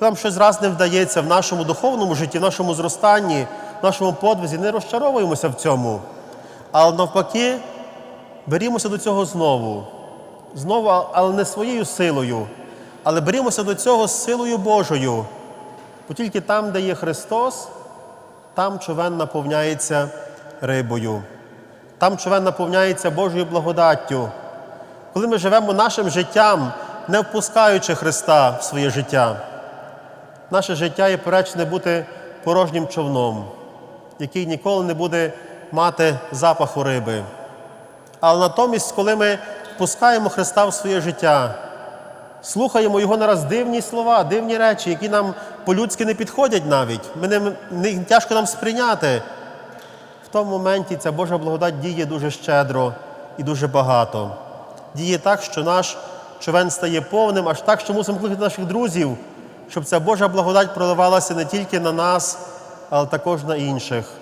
Нам щось раз не вдається в нашому духовному житті, в нашому зростанні, в нашому подвизі, не розчаровуємося в цьому. Але навпаки, берімося до цього знову. Знову, але не своєю силою, але берімося до цього з силою Божою. Бо тільки там, де є Христос, там човен наповняється рибою. Там човен наповняється Божою благодаттю. Коли ми живемо нашим життям, не впускаючи Христа в своє життя, наше життя є перечне бути порожнім човном, який ніколи не буде мати запаху риби. Але натомість, коли ми впускаємо Христа в своє життя, слухаємо Його нараз дивні слова, дивні речі, які нам по-людськи не підходять навіть, ми не, не, тяжко нам сприйняти. В тому моменті ця Божа благодать діє дуже щедро і дуже багато. Діє так, що наш човен стає повним, аж так, що мусимо кликати наших друзів, щоб ця Божа благодать проливалася не тільки на нас, але також на інших.